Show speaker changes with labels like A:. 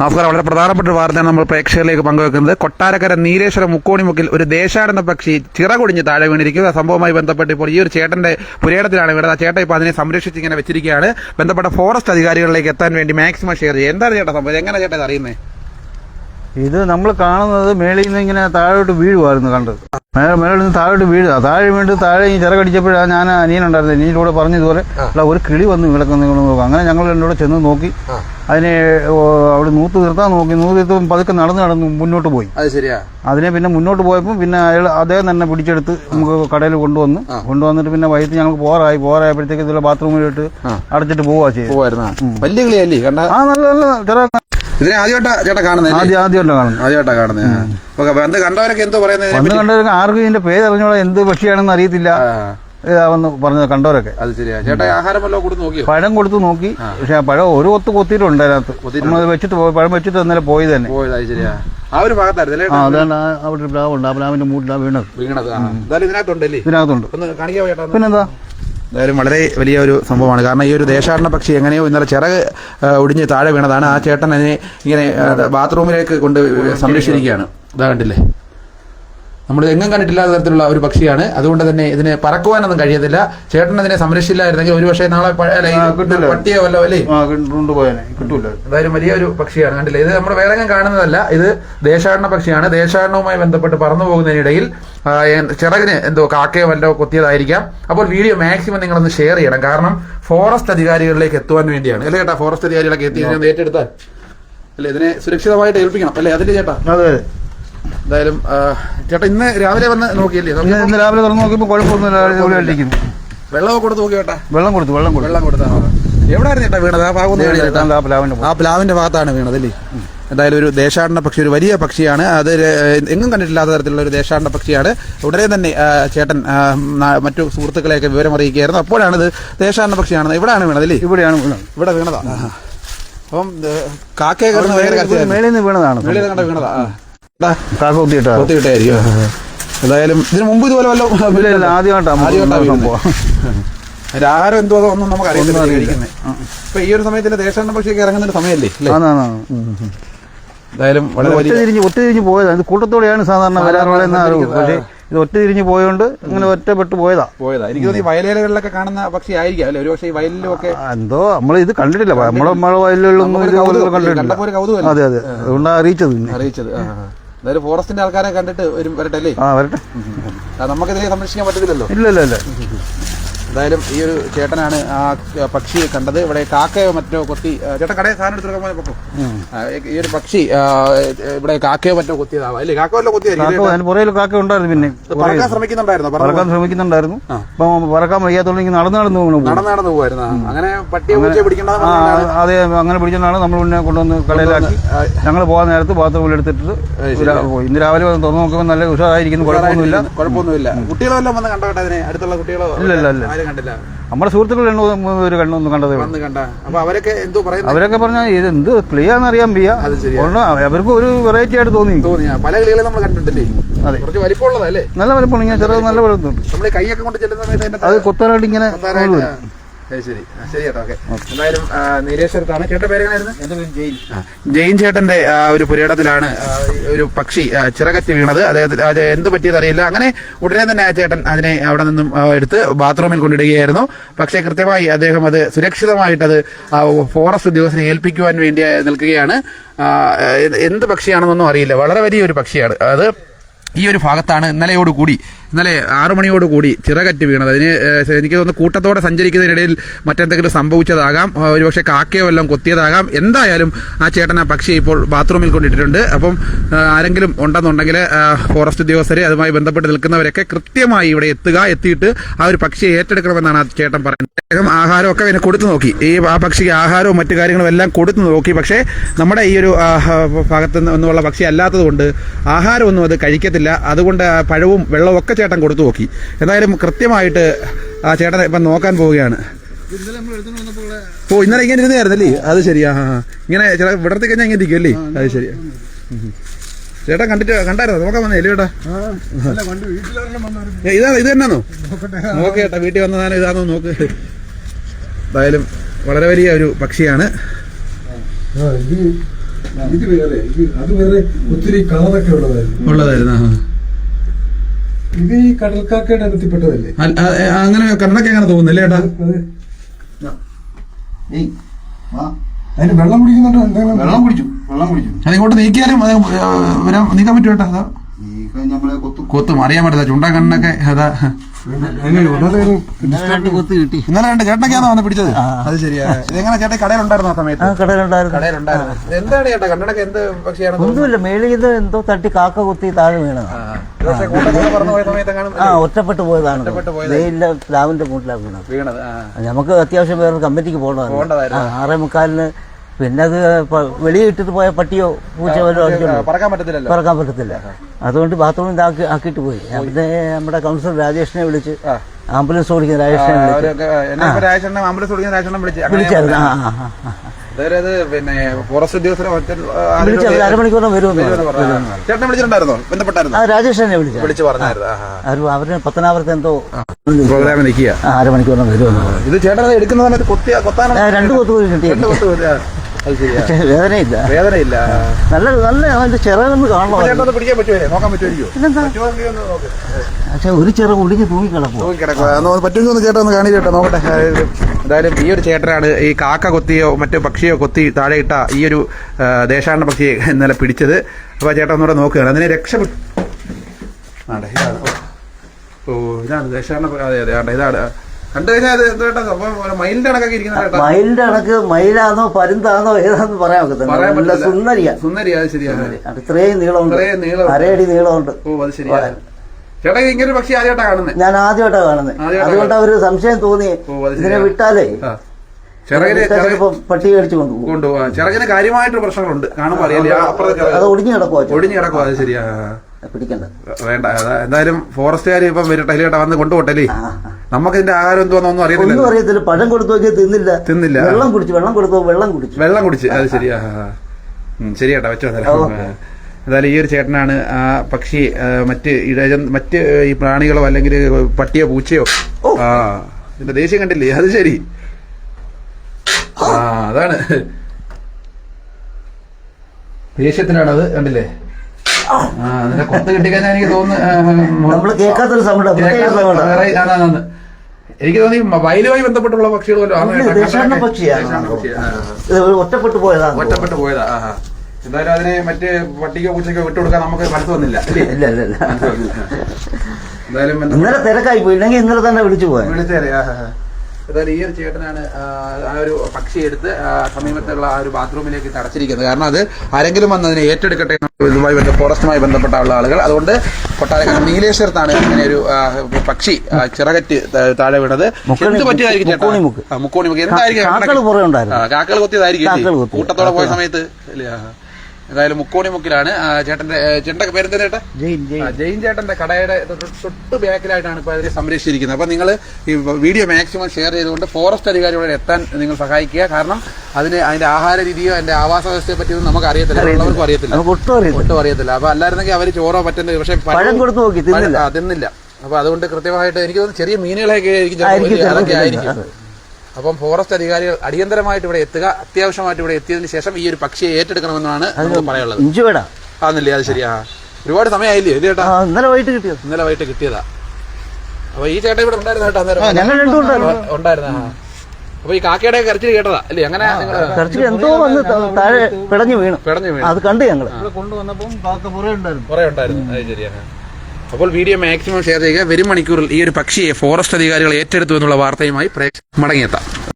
A: നമസ്കാരം. വളരെ പ്രധാനപ്പെട്ട വാർത്തയാണ് നമ്മൾ പ്രേക്ഷകരിലേക്ക് പങ്കുവെക്കുന്നത്. കൊട്ടാരക്കര നീലേശ്വര മുക്കോണിമുക്കിൽ ഒരു ദേശാടന പക്ഷി ചിറകൊടിഞ്ഞ് താഴെ വീണിരിക്കുക. സംഭവവുമായി ബന്ധപ്പെട്ട് ഇപ്പോൾ ഈ ഒരു ചേട്ടന്റെ പുരേടത്തിലാണ് വീണത്. ആ ചേട്ടൻ ഇപ്പോൾ അതിനെ സംരക്ഷിച്ച് ഇങ്ങനെ വെച്ചിരിക്കുകയാണ്. ബന്ധപ്പെട്ട ഫോറസ്റ്റ് അധികാരികളിലേക്ക് എത്താൻ വേണ്ടി മാക്സിമം ഷെയർ ചെയ്യുക. എന്താണ് ചേട്ടാ സംഭവം? എങ്ങനെ ചേട്ടാ അറിയുന്നത്
B: ഇത് നമ്മൾ കാണുന്നത് മേളിൽ നിന്ന് ഇങ്ങനെ താഴോട്ട് വീഴുമായിരുന്നു കണ്ടത്. മേളിൽ നിന്ന് താഴോട്ട് വീഴുക. താഴെ വീണ്ട് താഴെ ഈ ചിറകടിച്ചപ്പോഴാണ് ഞാൻ അനിയനുണ്ടായിരുന്നത് അനിയനിലൂടെ പറഞ്ഞു അല്ല "എടാ, ഒരു കിളി വന്ന് കിടക്കുന്ന നിങ്ങൾ നോക്കുക അങ്ങനെ ഞങ്ങൾ എന്നോട് ചെന്ന് നോക്കി. അതിനെ അവിടെ നൂത്ത് നിർത്താൻ നോക്കി. നൂത്ത് നിർത്തും പതുക്കെ നടന്ന് നടന്ന് മുന്നോട്ട് പോയി.
A: അത് ശരിയാ.
B: അതിനെ പിന്നെ മുന്നോട്ട് പോയപ്പോൾ പിന്നെ അയാൾ അദ്ദേഹം തന്നെ പിടിച്ചെടുത്ത് നമുക്ക് കടയിൽ കൊണ്ടുവന്ന് കൊണ്ടുവന്നിട്ട് പിന്നെ വൈകിട്ട് ഞങ്ങൾക്ക് പോറായി. പോറായപ്പോഴത്തേക്ക് ഇതിലെ ബാത്റൂമിലിട്ട് അടച്ചിട്ട് പോവാ
A: പോവായിരുന്ന? വലിയ കിളിയല്ലേ
B: ആ നല്ല നല്ല ചില
A: ഇതിനെ ആദ്യമായിട്ടാ ചേട്ടാ കാണുന്നത്
B: ആദ്യം ആദ്യമല്ല കാണുന്നത്.
A: ആദ്യമായിട്ടാ കാണുന്നത് ഓക്കെ എന്ത് കണ്ടവരൊക്കെ എന്തോ പറയുന്നത്
B: വന്ന് കണ്ടവരൊക്കെ ആർക്കും ഇതിന്റെ പേര് അറിഞ്ഞോളാം എന്ത് പക്ഷിയാണെന്ന് അറിയത്തില്ല. ഇതാവന്ന് പറഞ്ഞത് കണ്ടവരൊക്കെ.
A: അത് ശരിയാ. ചേട്ടാ ആഹാരം വല്ലതും കൊടുത്ത് നോക്കിയോ?
B: പഴം കൊടുത്ത് നോക്കി. പക്ഷെ ആ പഴം ഒരു ഒത്ത് കൊത്തിയിട്ടുണ്ട് അതിനകത്ത്. നമ്മൾ വെച്ചിട്ട് പഴം വെച്ചിട്ട് തന്നെ. പോയി തന്നെ
A: ശരിയാ. ആ ഒരു ഭാഗത്തായിരുന്നു
B: ആ അതാണ് അവിടെ ഒരു പ്ലാവുണ്ട്. ആ പ്ലാവിന്റെ മൂട്ടിലാണ് വീണത്.
A: വീണത്. ഇതിനകത്തുണ്ടല്ലേ?
B: ഇതിനകത്തുണ്ട്. പിന്നെന്താ?
A: എന്തായാലും വളരെ വലിയ ഒരു സംഭവമാണ്. കാരണം ഈ ഒരു ദേശാടന പക്ഷി എങ്ങനെയോ ഇന്നലെ ചിറക് ഒടിഞ്ഞ് താഴെ വീണതാണ്. ആ ചേട്ടൻ അതിനെ ഇങ്ങനെ ബാത്റൂമിലേക്ക് കൊണ്ട് സംരക്ഷിച്ചിരിക്കുകയാണ്. ഇതാ കണ്ടില്ലേ? നമ്മൾ എങ്ങും കണ്ടിട്ടില്ലാത്ത തരത്തിലുള്ള ഒരു പക്ഷിയാണ്. അതുകൊണ്ട് തന്നെ ഇതിനെ പറക്കുവാനൊന്നും കഴിയത്തില്ല. ചേട്ടൻ അതിനെ സംരക്ഷിച്ചില്ലായിരുന്നെങ്കിൽ ഒരുപക്ഷെ നാളെ. പട്ടിയോ വല്ലോ അല്ലേ? എന്തായാലും വലിയൊരു പക്ഷിയാണ്. കണ്ടില്ല? ഇത് നമ്മൾ വേറെ കാണുന്നതല്ല. ഇത് ദേശാടന പക്ഷിയാണ്. ദേശാടനവുമായി ബന്ധപ്പെട്ട് പറന്നു പോകുന്നതിനിടയിൽ ചിറകിന് എന്തോ കാക്കയോ വല്ലോ കൊത്തിയതായിരിക്കാം. അപ്പോൾ വീഡിയോ മാക്സിമം നിങ്ങളൊന്ന് ഷെയർ ചെയ്യണം. കാരണം ഫോറസ്റ്റ് അധികാരികളിലേക്ക് എത്തുവാൻ വേണ്ടിയാണ്. അല്ലേ ചേട്ടാ? ഫോറസ്റ്റ് അധികാരികളൊക്കെ എത്തി ഇതിനെ ഏറ്റെടുത്താൽ അല്ലേ ഇതിനെ സുരക്ഷിതമായിട്ട് ഏൽപ്പിക്കണം. അല്ലേ അതിന്റെ ചേട്ടാ?
B: അതെ.
A: എന്തായാലും ചേട്ടാ ഇന്ന് രാവിലെ വന്ന് നോക്കിയല്ലേ
B: ഇന്ന് രാവിലെ തുറന്ന് നോക്കിയപ്പോൾ കുഴപ്പമൊന്നുമില്ല ഇരിക്കുന്നു
A: വെള്ളമൊക്കെ കൊടുത്ത് നോക്കി ചേട്ടാ
B: വെള്ളം കൊടുത്തു വെള്ളം കൊടുത്തു
A: വെള്ളം കൊടുത്താ എവിടെയായിരുന്നു ചേട്ടാ വീണത് ആ ഭാഗം
B: ആ പ്ലാവിന്റെ
A: ഭാഗത്താണ് വീണത് അല്ലേ എന്തായാലും ഒരു ദേശാടന പക്ഷി ഒരു വലിയ പക്ഷിയാണ് അത് എങ്ങും കണ്ടിട്ടില്ലാത്ത തരത്തിലുള്ള ഒരു ദേശാടന പക്ഷിയാണ് ഉടനെ തന്നെ ചേട്ടൻ മറ്റു സുഹൃത്തുക്കളെയൊക്കെ വിവരം അറിയിക്കുകയായിരുന്നു അപ്പോഴാണ് ഇത് ദേശാടന പക്ഷിയാണ് ഇവിടെയാണ് വീണത് അല്ലേ
B: ഇവിടെയാണ് വീണത്
A: ഇവിടെ വീണതാ അപ്പം കാക്കയൊക്കെ.
B: മേളിൽ നിന്ന് വീണതാണ്
A: വെളിയിൽ കണ്ട വീണതാ ആ. ദാ,
B: കാക്ക കുത്തിയിട്ടാ
A: കൊത്തി വിട്ടായിരിക്കും എന്തായാലും ഇതിനു മുമ്പ് ഇതുപോലെ വല്ല
B: ആദ്യമായിട്ടാണ്.
A: അതിന്റെ ആഹാരം എന്തോ ഒന്നും നമുക്ക് അറിയുന്നില്ല. ഇപ്പൊ ഈ ഒരു സമയത്ത് ദേശാടന പക്ഷിയൊക്കെ ഇറങ്ങുന്ന ഒരു സമയമല്ലേ എന്തായാലും വളരെ
B: ഒറ്റതിരിഞ്ഞ്
A: ഒറ്റതിരിഞ്ഞ്
B: തിരിഞ്ഞ് ഒറ്റ തിരിഞ്ഞ് പോയതാണ് ഇത് കൂട്ടത്തോടെയാണ് സാധാരണ വരാറുള്ളത് എന്ന് അറിവ് പക്ഷേ ഇത് ഒറ്റ തിരിഞ്ഞ് പോയോണ്ട് ഇങ്ങനെ ഒറ്റപ്പെട്ട് പോയതാ.
A: പോയതാ. എനിക്ക് തോന്നി വയലേലകളിലൊക്കെ കാണുന്ന പക്ഷി ആയിരിക്കാം അല്ലെ? ഒരുപക്ഷെ ഈ വയലിലും ഒക്കെ
B: എന്തോ നമ്മൾ ഇത് കണ്ടിട്ടില്ല. നമ്മളെ മഴ വയലുകളിലൊന്നും കണ്ടിട്ടില്ല.
A: ഒരു
B: അതെ അതെ. അതുകൊണ്ടാണ് അറിയിച്ചത്
A: അറിയിച്ചത്. എന്തായാലും ഫോറസ്റ്റിന്റെ ആൾക്കാരെ കണ്ടിട്ട് വരും വരട്ടെ അല്ലേ?
B: ആ വരട്ടെ.
A: നമുക്ക് നമുക്കിതിനെ സംരക്ഷിക്കാൻ പറ്റത്തില്ലല്ലോ.
B: ഇല്ല ഇല്ല ഇല്ല.
A: എന്തായാലും ഈ ഒരു ചേട്ടനാണ് ആ പക്ഷിയെ കണ്ടത്. ഇവിടെ കാക്കയോ മറ്റോ കൊത്തി ചേട്ടൻ കടയിൽ സാധനം എടുത്തു ഈ ഒരു പക്ഷി ഇവിടെ കാക്കയോ മറ്റോ കൊത്തിയതാവാം. അല്ലേ? കാക്ക കൊത്തിയായിരിക്കും
B: അതിന് കാക്ക ഉണ്ടായിരുന്നു പിന്നെ.
A: പറക്കാൻ ശ്രമിക്കുന്നുണ്ടായിരുന്നു?
B: പറക്കാൻ ശ്രമിക്കുന്നുണ്ടായിരുന്നു. അപ്പം പറക്കാൻ ഇങ്ങനെ നടന്നു നടന്നു പോകുന്നു
A: നടന്നു നടന്നു നടന്ന് അങ്ങനെ പട്ടിയെ
B: അതെ അങ്ങനെ പിടിച്ചാണ് നമ്മൾ പിന്നെ കൊണ്ടുവന്ന് കടയിലാക്കി. ഞങ്ങൾ പോകാൻ നേരത്ത് ബാത്റൂമിൽ എടുത്തിട്ട് ഇന്ന് രാവിലെ വന്ന് തുറന്നു നോക്കുമ്പോൾ നല്ല ഉഷാറായിരിക്കുന്നു കുഴപ്പമൊന്നുമില്ല.
A: കുഴപ്പമൊന്നുമില്ല. കുട്ടികളെല്ലാം വന്ന് കണ്ടോട്ടെ അതിനെ അടുത്തുള്ള കുട്ടികളോ?
B: ഇല്ല, ഇല്ല, ഇല്ല.
A: ആരും കണ്ടില്ല.
B: നമ്മുടെ സുഹൃത്തുക്കൾ രണ്ടു പേര് കണ്ണൊന്നും കണ്ടത്
A: വന്ന് കണ്ട. അപ്പൊ അവരൊക്കെ എന്തോ പറയുന്നത്?
B: അവരൊക്കെ പറഞ്ഞാൽ ഇത് എന്ത് ക്ലിയാന്ന് അറിയാൻ വയ്യ. അതുകൊണ്ട് അവർക്ക് ഒരു വെറൈറ്റി ആയിട്ട് തോന്നി.
A: തോന്നിയ പല കളികളും നമ്മൾ കണ്ടിട്ടില്ലേ?
B: അതെ.
A: കുറച്ച് വലിപ്പമുള്ളതല്ലേ?
B: നല്ല വലുപ്പമാണ് ഇങ്ങനെ ചെറുത് നല്ല വലുപ്പം.
A: നമ്മൾ കൈയൊക്കെ കൊണ്ട് ചെല്ലുന്ന സമയത്ത് അതിന്റെ
B: അത് കൊത്താനായിട്ട് ഇങ്ങനെ
A: ആ, ശരി. ശരി ചേട്ടാ ഓക്കെ. എന്തായാലും പേരെങ്ങനായിരുന്നു? ആ, ജെയിൻ ചേട്ടന്റെ ആ, ഒരു പുരേടത്തിലാണ് ഒരു പക്ഷി ചിറകറ്റി വീണത്. അദ്ദേഹത്തിന് അത് എന്ത് പറ്റിയത് അറിയില്ല. അങ്ങനെ ഉടനെ തന്നെ ആ ചേട്ടൻ അതിനെ അവിടെ നിന്നും എടുത്ത് ബാത്റൂമിൽ കൊണ്ടിടുകയായിരുന്നു. പക്ഷേ കൃത്യമായി അദ്ദേഹം അത് സുരക്ഷിതമായിട്ട് അത് ഫോറസ്റ്റ് ഉദ്യോഗസ്ഥനെ ഏൽപ്പിക്കുവാൻ വേണ്ടി നിൽക്കുകയാണ്. എന്ത് എന്ത് പക്ഷിയാണെന്നൊന്നും അറിയില്ല. വളരെ വലിയൊരു പക്ഷിയാണ്. അത് ഈ ഒരു ഭാഗത്താണ് ഇന്നലെയോട് കൂടി ഇന്നലെ ആറു മണിയോട് കൂടി ചിറകറ്റ് വീണത്. അതിന് എനിക്ക് തോന്നുന്നു കൂട്ടത്തോടെ സഞ്ചരിക്കുന്നതിനിടയിൽ മറ്റെന്തെങ്കിലും സംഭവിച്ചതാകാം. ഒരുപക്ഷെ കാക്കയോ എല്ലാം കൊത്തിയതാകാം. എന്തായാലും ആ ചേട്ടൻ ആ പക്ഷിയെ ഇപ്പോൾ ബാത്റൂമിൽ കൊണ്ടിട്ടിട്ടുണ്ട്. അപ്പം ആരെങ്കിലും ഉണ്ടെന്നുണ്ടെങ്കിൽ ഫോറസ്റ്റ് ഉദ്യോഗസ്ഥരെ അതുമായി ബന്ധപ്പെട്ട് നിൽക്കുന്നവരൊക്കെ കൃത്യമായി ഇവിടെ എത്തുക എത്തിയിട്ട് ആ ഒരു പക്ഷിയെ ഏറ്റെടുക്കണമെന്നാണ് ആ ചേട്ടൻ പറയുന്നത്. അദ്ദേഹം ആഹാരമൊക്കെ അതിനെ കൊടുത്തു നോക്കി. ഈ ആ പക്ഷിക്ക് ആഹാരവും മറ്റു കാര്യങ്ങളും എല്ലാം കൊടുത്തു നോക്കി. പക്ഷേ നമ്മുടെ ഈ ഒരു ഭാഗത്ത് നിന്നുള്ള പക്ഷി അല്ലാത്തത് കൊണ്ട് ആഹാരമൊന്നും അത് കഴിക്കത്തില്ല. അതുകൊണ്ട് പഴവും വെള്ളവും ഒക്കെ ചേട്ടൻ കൊടുത്തു നോക്കി. എന്തായാലും കൃത്യമായിട്ട് ആ ചേട്ടൻ ഇപ്പം നോക്കാൻ പോവുകയാണ്. ഓ ഇന്നലെ ഇങ്ങനെ ഇരുന്നായിരുന്നല്ലേ? അത് ശരിയാ ആ. ഇങ്ങനെ ചില വിടർത്തി കഴിഞ്ഞാൽ ഇങ്ങനെ ഇരിക്കും അല്ലേ? അത് ശരിയാ ചേട്ടാ കണ്ടിട്ട് കണ്ടായിരുന്നു? നോക്കാൻ വന്നേ അല്ലേ ചേട്ടാ ഇതാ ഇത് തന്നെയാണോ? നോക്കേ ചേട്ടാ വീട്ടിൽ വന്നതാണ് ഇതാണോ നോക്ക്. എന്തായാലും വളരെ വലിയ ഒരു പക്ഷിയാണ്.
C: ഉള്ളതായിരുന്നു. ഇത് ഈ കടൽക്കാക്കയുടെ ഇനത്തിൽപ്പെട്ടതല്ലേ
A: അങ്ങനെ കണ്ണൊക്കെ അങ്ങനെ തോന്നുന്നില്ലേ ഏട്ടാ?
C: അത് അതിന് വെള്ളം കുടിക്കുന്നുണ്ടോ? എന്തെങ്കിലും
B: വെള്ളം കുടിച്ചു വെള്ളം കുടിച്ചു.
A: അത് ഇങ്ങോട്ട് നീക്കിയാലും അത് വരാൻ നീക്കാൻ പറ്റും ഏട്ടാ? അതാ.
B: നമ്മളെ കൊത്തു.
A: അറിയാൻ പറ്റില്ല ചുണ്ടാ കണ്ണൊക്കെ അതാ.
B: ഇന്നലെ രണ്ട്
A: ചേട്ടനൊക്കെയാണോ വന്ന് പിടിച്ചത്? അത് ശരിയാ. ഇതെങ്ങനെ ചേട്ടൻ കടയിലുണ്ടായിരുന്നു ആ സമയത്ത്?
D: കടയിലുണ്ടായിരുന്നു.
A: എന്താണ് ചേട്ടാ? കണ്ണടക്ക് എന്ത് പക്ഷിയാണ്
D: ഒന്നുമില്ല മേളിൽ ഇത് എന്തോ തട്ടി കാക്ക കുത്തി താഴെ വീണത്.
A: ആ.
D: ഒറ്റപ്പെട്ടു പോയതാണ്. വെയിലില്ല പ്ലാവിന്റെ കൂട്ടിലാണ് വീണത്.
A: വീണത്
D: നമുക്ക് അത്യാവശ്യം വേറെ കമ്മിറ്റിക്ക് പോകണമായിരുന്നു ആറേ മുക്കാലിന് പിന്നെ അത് വെളിയിട്ടിട്ട് പോയ പട്ടിയോ പൂച്ചയോ
A: പറക്കാൻ പറ്റത്തില്ലല്ലോ.
D: പറക്കാൻ പറ്റത്തില്ല. അതുകൊണ്ട് ബാത്റൂമിൽ ആക്കി ആക്കിയിട്ട് പോയി. പിന്നെ നമ്മുടെ കൗൺസിലർ രാജേഷിനെ വിളിച്ച്. ആംബുലൻസ് ഓടിക്കുന്ന രാജേഷിനെ വിളിച്ച്. വിളിച്ചായിരുന്നു.
A: പിന്നെ ഫോറസ്റ്റ് ഉദ്യോഗസ്ഥരെ
D: അരമണിക്കൂറിന് വരുമെന്ന് രാജേഷിനെ വിളിച്ചു. അവർ പത്തനാപുരത്ത് എന്തോ
A: പ്രോഗ്രാമിൽ നിൽക്കുക.
D: അരമണിക്കൂറിന് വരുമെന്ന്
A: ഇത് ചേട്ടൻ എടുക്കുന്ന സമയത്ത് കൊത്തി കൊത്താനാണ്
D: രണ്ട് കൊത്തു കിട്ടി വേദനയില്ല.
A: വേദനയില്ല.
D: നല്ല നല്ല അതിന്റെ ചിറകൊന്ന്
A: ഒന്ന് പിടിക്കാൻ പറ്റുമോ നോക്കാൻ പറ്റുമായിരിക്കും
D: പക്ഷെ ഒരു ചെറു ഒടിഞ്ഞ്
A: തൂങ്ങി കിടക്കും പറ്റുമെങ്കിൽ ഒന്ന് ചേട്ടൻ ഒന്ന് കാണി ചേട്ടാ. നോക്കട്ടെ. എന്തായാലും ഈ ഒരു ചേട്ടനാണ് ഈ കാക്ക കൊത്തിയോ മറ്റു പക്ഷിയോ കൊത്തി താഴെ ഇട്ട ഈ ഒരു ദേശാടന പക്ഷിയെ ഇന്നലെ പിടിച്ചത്. അപ്പൊ ചേട്ടൻ ഒന്നുകൂടെ നോക്കുകയാണ്. അതിനെ രക്ഷപ്പെട്ടു ആണ്ടെ, ഇതാണ്. ഓ ഇതാണ് ദേശാടന അതെ അതെ ആണ്ടെ, ഇതാണ്. കണ്ടു കഴിഞ്ഞാൽ അത് സംഭവം മയിലിന്റെ കണക്കൊക്കെ ഇരിക്കുന്ന ചേട്ടാ
D: മയിലിന്റെ കണക്ക് മയിലാണോ പരുന്താണോ ഏതാന്ന് പറയാൻ
A: പറ്റത്തില്ല.
D: ഒക്കത്തില്ല. സുന്ദരിയ
A: സുന്ദരി. അത് ശരിയാണ്
D: അത് ഇത്രയും നീളമുണ്ട്. അരയടി നീളമുണ്ട്.
A: ഓ അത് ശരിയാണ് ചേട്ടാ ഇങ്ങനെ പക്ഷി ആദ്യമായിട്ടാ കാണുന്നത്
D: ഞാൻ ആദ്യമായിട്ടാണ് കാണുന്നത്
A: ആദ്യമായിട്ടാ
D: അതുകൊണ്ട് അവർ സംശയം തോന്നി. ഇതിനെ വിട്ടാലേ. പട്ടി കടിച്ചു കൊണ്ടുപോകും.
A: കൊണ്ടുപോവാ ചിറകിന് കാര്യമായിട്ട് പ്രശ്നങ്ങളുണ്ട്. കാണുമ്പോ അറിയാം.
D: അത് ഒടിഞ്ഞു കിടക്കുക
A: ഒടിഞ്ഞു കിടക്കുക അത് ശരിയാ.
D: പിടിക്കണ്ട.
A: വേണ്ട എന്തായാലും ഫോറസ്റ്റുകാർ ഇപ്പം വരട്ടെ ചേട്ടാ വന്ന് കൊണ്ടുപോട്ടല്ലേ. നമുക്ക് ഇതിന്റെ ആഹാരം എന്തോന്നൊന്നും
D: ഒന്നും
A: അറിയത്തില്ല
D: അറിയത്തില്ല. പഴം കൊടുത്തു നോക്കിയാൽ തിന്നില്ല.
A: തിന്നില്ല.
D: വെള്ളം കുടിച്ചു വെള്ളം കൊടുത്തു വെള്ളം കുടിച്ചു.
A: വെള്ളം കുടിച്ച്. അത് ശരിയാ ശരിയാട്ടാ വെച്ചോ. എന്തായാലും ഈ ഒരു ചേട്ടനാണ് ആ പക്ഷി മറ്റ് ഇടജ മറ്റ് ഈ പ്രാണികളോ അല്ലെങ്കിൽ പട്ടിയോ പൂച്ചയോ? ആ ഇതിന്റെ ദേഷ്യം കണ്ടില്ലേ? അത് ശരി. ആ അതാണ്. ദേഷ്യത്തിനാണത് കണ്ടില്ലേ? അതിന്റെ കൊത്ത് കിട്ടിക്കഴിഞ്ഞാൽ എനിക്ക് തോന്നുന്നു
D: നമ്മൾ കേൾക്കാത്തൊരു സൗണ്ട് പ്രത്യേക സൗണ്ട്
A: എനിക്ക് തോന്നി വയലുമായി ബന്ധപ്പെട്ടുള്ള?
D: ദേശാടന പക്ഷിയാണ്. ഒറ്റപ്പെട്ടു പോയതാ
A: ഒറ്റപ്പെട്ടു പോയതാ എന്തായാലും അതിനെ മറ്റേ പട്ടിക്കോ പൂച്ചയ്ക്കോ വിട്ടുകൊടുക്കാൻ നമുക്ക് മനസ്സ് വന്നില്ല
D: ഇല്ല ഇല്ല ഇല്ല.
A: എന്തായാലും
D: ഇന്നലെ തിരക്കായി പോയി ഇല്ലെങ്കിൽ ഇന്നലെ തന്നെ വിളിച്ചു പോയാ.
A: വിളിച്ചേരെ, എന്തായാലും ഈ ഒരു ചേട്ടനാണ് ആ, ഒരു പക്ഷി എടുത്ത് സമീപത്തുള്ള ആ ഒരു ബാത്റൂമിലേക്ക് തടച്ചിരിക്കുന്നത്. കാരണം അത് ആരെങ്കിലും വന്ന് അതിനെ ഏറ്റെടുക്കട്ടെ ഇതുമായി ബന്ധ ഫോറസ്റ്റുമായി ബന്ധപ്പെട്ട ഉള്ള ആളുകൾ. അതുകൊണ്ട് കൊട്ടാരക്കര നീലേശ്വരത്താണ് ഇങ്ങനെ ഒരു പക്ഷി ചിറകറ്റ് താഴെ വീണത്. എന്ത് പറ്റിയതായിരിക്കും ചേട്ടാ?
D: മുക്കോണി മുക്ക്.
A: എന്തായിരിക്കും?
D: കാക്കകൾ
A: കൊത്തിയതായിരിക്കും. കൂട്ടത്തോടെ പോയ. സമയത്ത് അല്ലേ ആ. എന്തായാലും മുക്കോണി മുക്കിലാണ്. ആ, ചേട്ടന്റെ പേര് എന്താ ചേട്ടാ?
D: ജയിൻ
A: ചേട്ടന്റെ കടയുടെ തൊട്ട് ബാക്കിലായിട്ടാണ് ഇപ്പൊ അതിനെ സംരക്ഷിച്ചിരിക്കുന്നത്. അപ്പൊ നിങ്ങൾ ഈ വീഡിയോ മാക്സിമം ഷെയർ ചെയ്തുകൊണ്ട് ഫോറസ്റ്റ് അധികാരികളെ എത്താൻ നിങ്ങൾ സഹായിക്കുക. കാരണം അതിന് അതിന്റെ ആഹാര രീതിയോ അതിന്റെ ആവാസ വ്യവസ്ഥയെ പറ്റിയൊന്നും നമുക്ക് അറിയത്തില്ല. ഉള്ളവർക്കും അറിയത്തില്ല.
D: ഒട്ടും അറിയത്തില്ല.
A: അപ്പൊ അല്ലായിരുന്നെങ്കിൽ അവർ ചോറോ പറ്റുന്നത് പക്ഷെ
D: പഴം കൊടുത്ത് നോക്കി തിന്നില്ല.
A: അപ്പൊ അതുകൊണ്ട് കൃത്യമായിട്ട് എനിക്ക് തോന്നുന്നു ചെറിയ മീനുകളെയൊക്കെ അതൊക്കെ ആയിരിക്കും. അപ്പം ഫോറസ്റ്റ് അധികാരികൾ അടിയന്തരമായിട്ട് ഇവിടെ എത്തുക അത്യാവശ്യമായിട്ട് ഇവിടെ എത്തിയതിന് ശേഷം ഈ ഒരു പക്ഷിയെ ഏറ്റെടുക്കണമെന്നാണ് നമുക്ക് പറയാനുള്ളത്. ആന്നില്ലേ അത് ശരിയാ ഒരുപാട് സമയമായില്ലേ? ഇത് ചേട്ടാ?
D: ഇന്നലെ വൈകിട്ട് കിട്ടിയത്.
A: ഇന്നലെ വൈകിട്ട് കിട്ടിയതാ. അപ്പൊ ഈ ചേട്ടൻ ഇവിടെ ഉണ്ടായിരുന്നു കേട്ടോ അന്നേരം?
D: ഉണ്ടായിരുന്നു.
A: അപ്പൊ ഈ കാക്കയുടെ കരച്ചിൽ കേട്ടതാ അല്ലേ? അങ്ങനെ
D: കരച്ചിൽ എന്തോ വന്ന് താഴെ പിടഞ്ഞു വീണു.
A: പിടഞ്ഞു വീണു.
D: അത് കണ്ടു ഞങ്ങൾ.
B: കൊണ്ടുവന്നപ്പോ കാക്ക പുറേ ഉണ്ടായിരുന്നു.
A: പുറേ ഉണ്ടായിരുന്നു. അത് ശരിയാ അപ്പോൾ വീഡിയോ മാക്സിമം ഷെയർ ചെയ്യുക. വരും മണിക്കൂറിൽ ഈ ഒരു പക്ഷിയെ ഫോറസ്റ്റ് അധികാരികൾ ഏറ്റെടുത്തു എന്നുള്ള വാർത്തയുമായി പ്രേക്ഷ- മടങ്ങിയെത്താം.